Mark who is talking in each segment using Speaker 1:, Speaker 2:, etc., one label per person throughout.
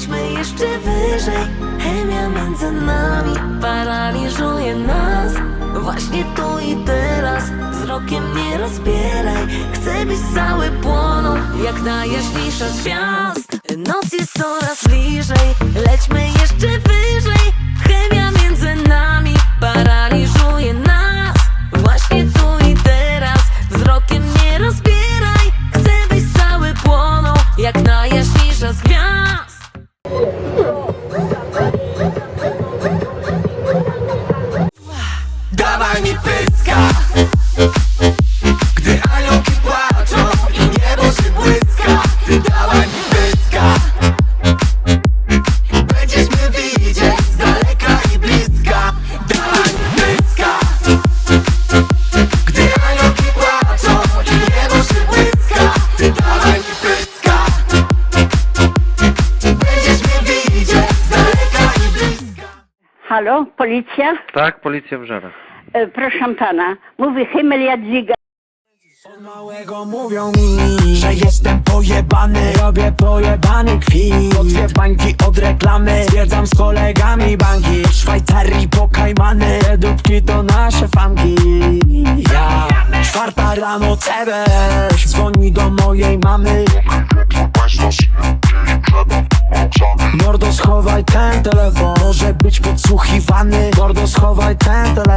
Speaker 1: Lećmy jeszcze wyżej. Chemia między nami paraliżuje nas. Właśnie tu i teraz Wzrokiem nie rozbieraj. Chcę być cały płoną Jak najjaśniejsza z gwiazd. Noc jest coraz bliżej. Lećmy jeszcze wyżej.
Speaker 2: Dawaj mi pyska. Gdy aniołki płaczą i niebo się błyska Ty dawaj mi pyska. Będziesz mnie widzieć z daleka i bliska. Dawaj mi pyska. Gdy aniołki płaczą i niebo się błyska Ty dawaj mi pyska. Będziesz mnie widzieć z daleka i bliska.
Speaker 3: Halo, policja?
Speaker 4: Tak, policja w Żarach.
Speaker 3: E, proszę pana, mówi Himmel Jadwiga.
Speaker 2: Od małego mówią mi, że jestem pojebany. Robię pojebany kwit. Dwie bańki od reklamy. Zwiedzam z kolegami banki. W Szwajcarii po Kajmany Te dupki to nasze fanki. Ja Czwarta rano CBS Dzwoni do mojej mamy. Mordo schowaj ten telefon Może być podsłuchiwany. Mordo schowaj ten telefon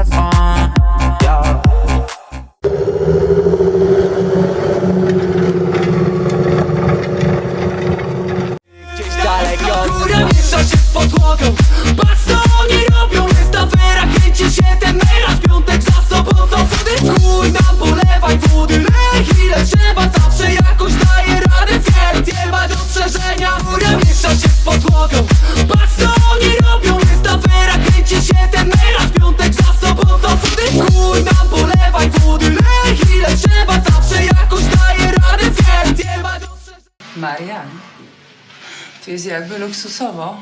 Speaker 2: Góra miesza się z podłogą. Patrz co oni robią. Jest afera, kręci się ten meraz Piątek za sobotą Wody. Chuj nam polewaj wody. Lej ile trzeba. Zawsze jakoś daje radę. Wiem, jebać ostrzeżenia. Góra miesza się z podłogą. Patrz co oni robią. Jest afera, kręci się ten meraz Piątek za sobotą Wody. Chuj nam polewaj wody. Lej ile trzeba. Zawsze jakoś daje radę. Wiem, jebać ostrzeżenia.
Speaker 5: Marian, tu jest jakby luksusowo.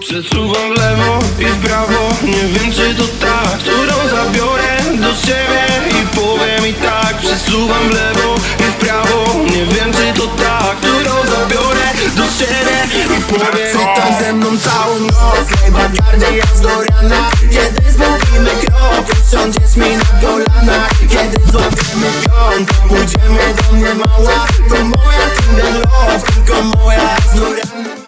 Speaker 6: Przesuwam w lewo i w prawo. Nie wiem czy to ta, którą zabiorę do siebie. I powiem i tak Przesuwam w lewo i w prawo. Nie wiem czy to ta, którą zabiorę do siebie. I powiem i tak.
Speaker 2: Ze mną całą noc Najbardziej aż do rana. Kiedy zbawimy krok Usiądziesz mi na kolanach. Kiedy złapiemy piąt Pójdziemy do mnie mała To moja kinder love Tylko moja aż do rana